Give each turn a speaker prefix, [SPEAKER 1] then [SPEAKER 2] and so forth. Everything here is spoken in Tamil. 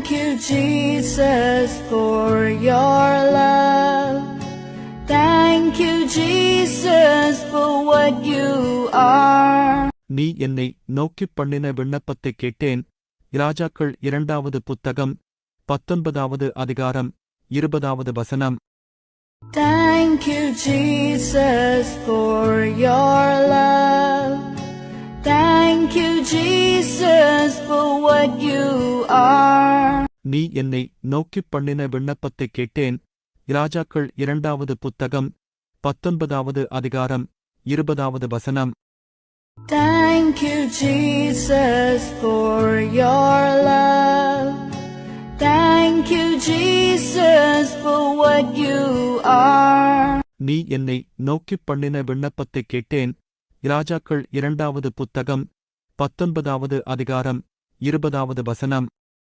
[SPEAKER 1] Thank you, Jesus, for your love. Thank you, Jesus, for what you are.
[SPEAKER 2] நீ என்னை நோக்கிப் பண்ணின விண்ணப்பத்தைக் கேட்டேன் இராஜாக்கள் இரண்டாவது புத்தகம் பத்தொன்பதாவது அதிகாரம் இருபதாவது வசனம்
[SPEAKER 1] Thank you, Jesus, for your love. Thank you, Jesus, for what you are.
[SPEAKER 2] நீ என்னை நோக்கிப் பண்ணின விண்ணப்பத்தைக் கேட்டேன் இராஜாக்கள் இரண்டாவது புத்தகம் பத்தொன்பதாவது அதிகாரம் இருபதாவது வசனம்
[SPEAKER 1] Thank you, Jesus, for your love. Thank you, Jesus, for what you are.
[SPEAKER 2] நீ என்னை நோக்கிப் பண்ணின விண்ணப்பத்தைக் கேட்டேன் இராஜாக்கள் இரண்டாவது புத்தகம் பத்தொன்பதாவது அதிகாரம் இருபதாவது வசனம்